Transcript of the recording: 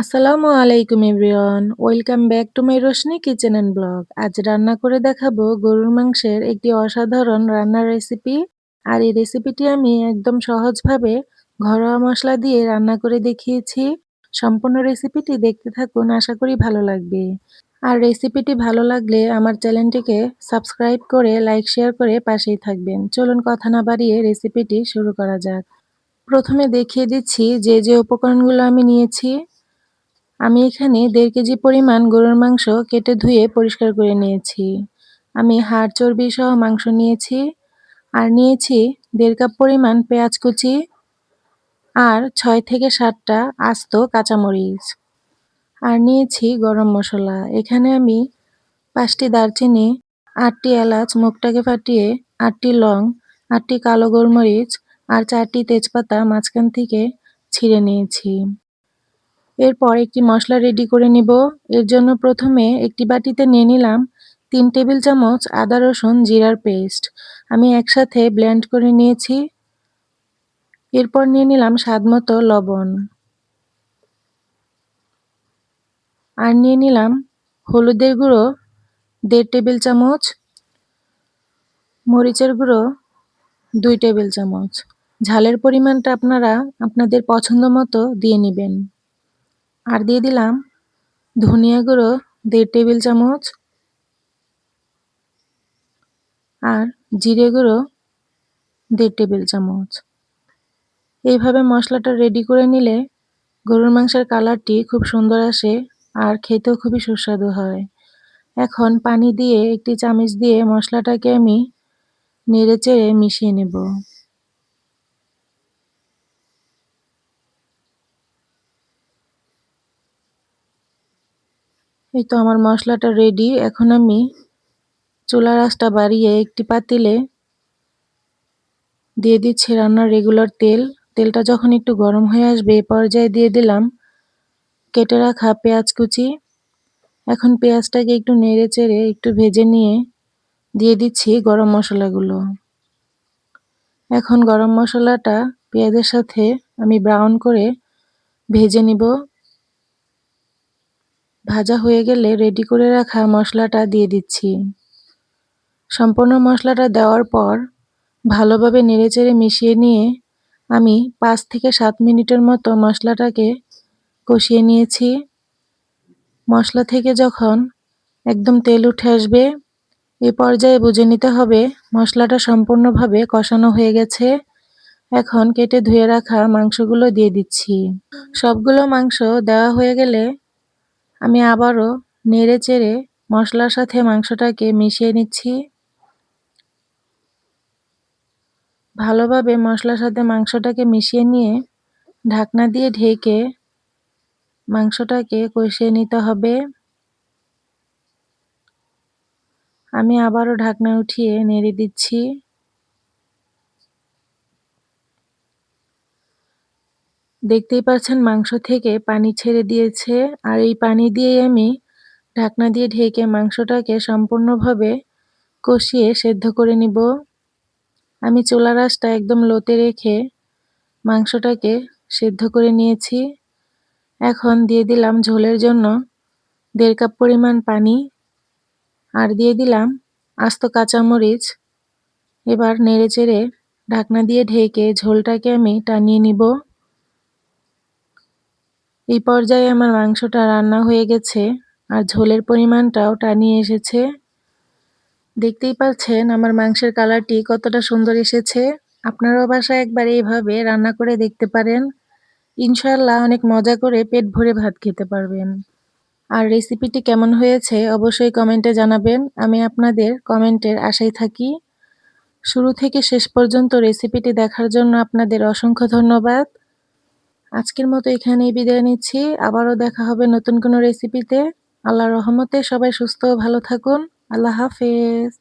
আসসালামু আলাইকুম everyone, welcome back to my Roshni kitchen and blog. আজ রান্না করে দেখাবো গরুর মাংসের একটি অসাধারণ রান্নার রেসিপি। আর এই রেসিপিটি আমি একদম সহজভাবে ঘরোয়া মশলা দিয়ে রান্না করে দেখিয়েছি। সম্পূর্ণ রেসিপিটি দেখতে থাকুন, আশা করি ভালো লাগবে। আর রেসিপিটি ভালো লাগলে আমার চ্যানেলটিকে সাবস্ক্রাইব করে, লাইক, শেয়ার করে পাশেই থাকবেন। চলুন কথা না বাড়িয়ে রেসিপিটি শুরু করা যাক। প্রথমে দেখিয়ে দিচ্ছি যে যে উপকরণগুলো আমি নিয়েছি। আমি এখানে দেড় কেজি পরিমাণ গরুর মাংস কেটে ধুয়ে পরিষ্কার করে নিয়েছি। আমি হাড় চর্বি সহ মাংস নিয়েছি আর নিয়েছি দেড় কাপ পরিমাণ পেঁয়াজ কুচি আর ছয় থেকে সাতটা আস্ত কাঁচামরিচ। আর নিয়েছি গরম মশলা। এখানে আমি পাঁচটি দারচিনি, আটটি এলাচ মুখটাকে ফাটিয়ে আটটি লং, আটটি কালো গোলমরিচ আর চারটি তেজপাতা মাঝখান থেকে ছিঁড়ে নিয়েছি। এরপর একটি মশলা রেডি করে নিব। এর জন্য প্রথমে একটি বাটিতে নিয়ে নিলাম তিন টেবিল চামচ আদা, রসুন, জিরার পেস্ট। আমি একসাথে ব্লেন্ড করে নিয়েছি। এরপর নিয়ে নিলাম স্বাদ মতো লবণ। আর নিয়ে নিলাম হলুদের গুঁড়ো, দেড় টেবিল চামচ, মরিচের গুঁড়ো, দুই টেবিল চামচ। ঝালের পরিমাণটা আপনারা আপনাদের পছন্দ মতো দিয়ে নেবেন। আর দিয়ে দিলাম ধনিয়া গুঁড়ো, দেড় টেবিল চামচ। আর জিরে গুঁড়ো, দেড় টেবিল চামচ। এইভাবে মশলাটা রেডি করে নিলে গরুর মাংসের কালারটি খুব সুন্দর আসে আর খেতেও খুবই সুস্বাদু হয়। এখন পানি দিয়ে একটি চামচ দিয়ে মশলাটাকে আমি নেড়ে চেড়ে মিশিয়ে নেব। এই তো আমার মশলাটা রেডি এখন আমি চুলার আঁচটা বাড়িয়ে একটি পাতিলে দিয়ে দিচ্ছি রান্নার রেগুলার তেল। তেলটা যখন একটু গরম হয়ে আসবে, এ পর্যায়ে দিয়ে দিলাম কেটে রাখা পেঁয়াজ কুচি। এখন পেঁয়াজটাকে একটু নেড়ে চেড়ে একটু ভেজে নিয়ে দিয়ে দিচ্ছি গরম মশলাগুলো। এখন গরম মশলাটা পেঁয়াজের সাথে আমি ব্রাউন করে ভেজে নিব। ভাজা হয়ে গেলে রেডি করে রাখা মশলাটা দিয়ে দিচ্ছি। সম্পূর্ণ মশলাটা দেওয়ার পর ভালোভাবে নেড়েচেড়ে মিশিয়ে নিয়ে আমি পাঁচ থেকে সাত মিনিটের মতো মশলাটাকে কষিয়ে নিয়েছি। মশলা থেকে যখন একদম তেল উঠে আসবে, এ পর্যায়ে বুঝে নিতে হবে মশলাটা সম্পূর্ণভাবে কষানো হয়ে গেছে। এখন কেটে ধুয়ে রাখা মাংসগুলো দিয়ে দিচ্ছি। সবগুলো মাংস দেওয়া হয়ে গেলে আমি আবারও নেড়ে চেড়ে মশলার সাথে মাংসটাকে মিশিয়ে নিচ্ছি। ভালোভাবে মশলার সাথে মাংসটাকে মিশিয়ে নিয়ে ঢাকনা দিয়ে ঢেকে মাংসটাকে কষিয়ে নিতে হবে। আমি আবারও ঢাকনা উঠিয়ে নেড়ে দিচ্ছি। দেখতেই পাচ্ছেন মাংস থেকে পানি ছেড়ে দিয়েছে, আর এই পানি দিয়েই আমি ঢাকনা দিয়ে ঢেকে মাংসটাকে সম্পূর্ণভাবে কষিয়ে সেদ্ধ করে নিব। আমি চোলা রাসটা একদম লোতে রেখে মাংসটাকে সেদ্ধ করে নিয়েছি। এখন দিয়ে দিলাম ঝোলের জন্য দেড় কাপ পরিমাণ পানি, আর দিয়ে দিলাম আস্ত কাঁচামরিচ। এবার নেড়ে চেড়ে ঢাকনা দিয়ে ঢেকে ঝোলটাকে আমি টানিয়ে নিব। এই পর্যায়ে আমার মাংসটা রান্না হয়ে গেছে আর ঝোলের পরিমাণটাও টানিয়ে এসেছে। দেখতেই পাচ্ছেন আমার মাংসের কালারটি কতটা সুন্দর এসেছে। আপনারাও বাসায় একবার এইভাবে রান্না করে দেখতে পারেন। ইনশাল্লাহ অনেক মজা করে পেট ভরে ভাত খেতে পারবেন। আর রেসিপিটি কেমন হয়েছে অবশ্যই কমেন্টে জানাবেন। আমি আপনাদের কমেন্টের আশায় থাকি। শুরু থেকে শেষ পর্যন্ত রেসিপিটি দেখার জন্য আপনাদের অসংখ্য ধন্যবাদ। আজকের মতো এখানেই বিদায় নিচ্ছি। আবারও দেখা হবে নতুন কোনো রেসিপিতে আল্লাহ রহমতে সবাই সুস্থ ভালো থাকুন। আল্লাহ হাফেজ।